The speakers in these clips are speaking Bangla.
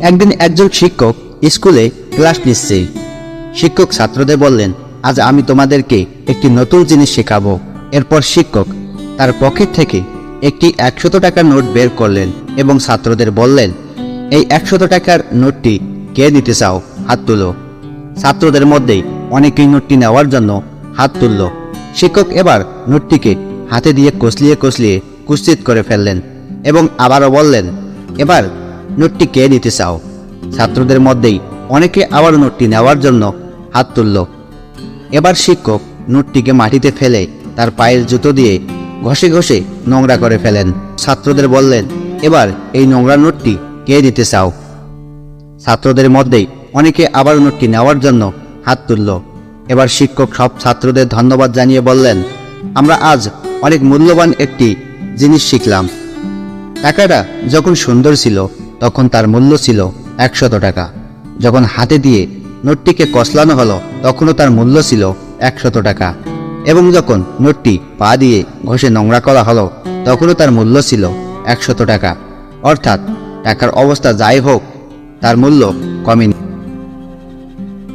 একদিন একজন শিক্ষক স্কুলে ক্লাস নিচ্ছে। শিক্ষক ছাত্রদের বললেন, আজ আমি তোমাদেরকে একটি নতুন জিনিস শেখাবো। এরপর শিক্ষক তার পকেট থেকে একটি একশত টাকার নোট বের করলেন এবং ছাত্রদের বললেন, এই একশত টাকার নোটটি কে নিতে চাও? হাত তুলো। ছাত্রদের মধ্যেই অনেকেই নোটটি নেওয়ার জন্য হাত তুলল। শিক্ষক এবার নোটটিকে হাতে দিয়ে কষলিয়ে কষলিয়ে কুস্তিত করে ফেললেন এবং আবারও বললেন, এবার নোটটি কে নিতে চাও? ছাত্রদের মধ্যেই অনেকে আবার নোটটি নেওয়ার জন্য হাত তুলল। এবার শিক্ষক নোটটিকে মাটিতে ফেলে তার পায়ের জুতো দিয়ে ঘষে ঘষে নোংরা করে ফেলেন। ছাত্রদের বললেন, এবার এই নোংরা নোটটি কে নিতে চাও? ছাত্রদের মধ্যেই অনেকে আবার নোটটি নেওয়ার জন্য হাত তুলল। এবার শিক্ষক সব ছাত্রদের ধন্যবাদ জানিয়ে বললেন, আমরা আজ অনেক মূল্যবান একটি জিনিস শিখলাম। টাকাটা যখন সুন্দর ছিল তখন তার মূল্য ছিল একশত টাকা। যখন হাতে দিয়ে নোটটিকে কসলানো হলো, তখনও তার মূল্য ছিল একশত টাকা। এবং যখন নোটটি পা দিয়ে ঘষে নোংরা করা হলো, তখনও তার মূল্য ছিল একশত টাকা। অর্থাৎ টাকার অবস্থা যাই হোক, তার মূল্য কমেনি।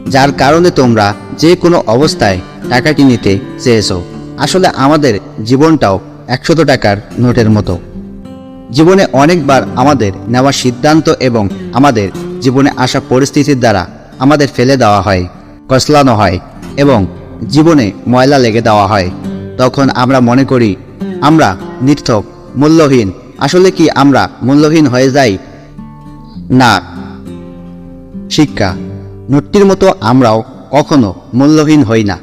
যার কারণে তোমরা যে কোনো অবস্থায় টাকাটি নিতে চেয়েছো। আসলে আমাদের জীবনটাও একশত টাকার নোটের মতো। জীবনে অনেকবার আমাদের নেওয়া সিদ্ধান্ত এবং আমাদের জীবনে আসা পরিস্থিতির দ্বারা আমাদের ফেলে দেওয়া হয়, কসলানো হয় এবং জীবনে ময়লা লেগে দেওয়া হয়। তখন আমরা মনে করি, আমরা নির্থক, মূল্যহীন। আসলে কি আমরা মূল্যহীন হয়ে যাই? না। শিক্ষা নোটটির মতো আমরাও কখনো মূল্যহীন হই না।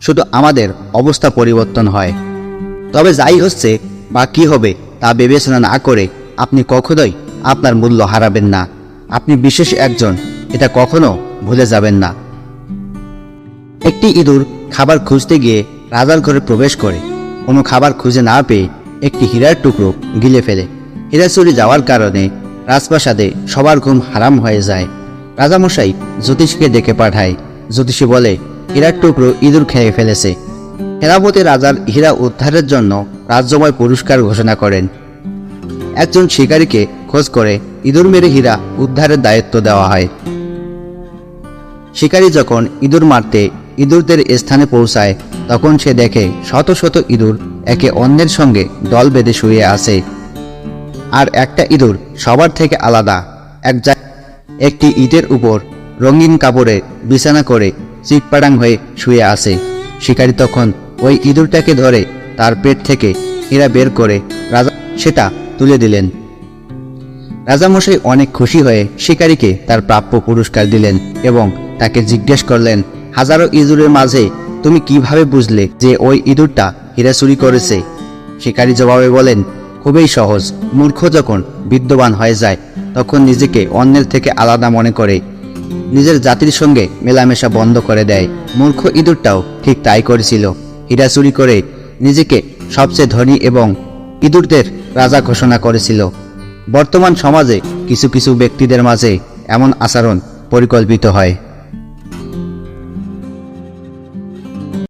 শুধু আমাদের অবস্থা পরিবর্তন হয়। তবে যাই হচ্ছে বা কি হবে তা বিবেচনা না করে আপনি কখনোই আপনার মূল্য হারাবেন না। আপনি বিশেষ একজন, এটা কখনো ভুলে যাবেন না। একটি ইঁদুর খাবার খুঁজতে গিয়ে রাজার ঘরে প্রবেশ করে। কোনো খাবার খুঁজে না পেয়ে একটি হীরার টুকরো গিলে ফেলে। হীরা চুরি যাওয়ার কারণে রাজপ্রাসাদে সবার ঘুম হারাম হয়ে যায়। রাজামশাই জ্যোতিষকে ডেকে পাঠায়। জ্যোতিষী বলে, হীরার টুকরো ইঁদুর খেয়ে ফেলেছে। সেনাপতি রাজার হীরা উদ্ধারের জন্য রাজ্যময় পুরস্কার ঘোষণা করেন। একজন শিকারীকে খোঁজ করে ইঁদুর মেরে হীরা উদ্ধারের দায়িত্ব দেওয়া হয়। শিকারী যখন ইঁদুর মারতে ইঁদুরদের স্থানে পৌঁছায়, তখন সে দেখে শত শত ইঁদুর একে অন্যের সঙ্গে দল বেঁধে শুয়ে আছে। আর একটা ইঁদুর সবার থেকে আলাদা। এক একটি ইটের উপর রঙিন কাপড়ে বিছানা করে চিটপাড়াং হয়ে শুয়ে আছে। শিকারী তখন ওই ইঁদুরটাকে ধরে তার পেট থেকে হীরা বের করে রাজা সেটা তুলে দিলেন। রাজামশাই অনেক খুশি হয়ে শিকারীকে তার প্রাপ্য পুরস্কার দিলেন এবং তাকে জিজ্ঞেস করলেন, হাজারো ইঁদুরের মাঝে তুমি কীভাবে বুঝলে যে ওই ইঁদুরটা হীরা চুরি করেছে? শিকারী জবাবে বলেন, খুবই সহজ। মূর্খ যখন বিদ্যমান হয়ে যায়, তখন নিজেকে অন্যের থেকে আলাদা মনে করে। নিজের জাতির সঙ্গে মেলামেশা বন্ধ করে দেয়। মূর্খ ইঁদুরটাও ঠিক তাই করেছিল। হীরা চুরি করে নিজেকে সবচেয়ে ধনী এবং ইঁদুরদের রাজা ঘোষণা করেছিল। বর্তমান সমাজে কিছু কিছু ব্যক্তিদের মাঝে এমন আচরণ পরিকল্পিত হয়।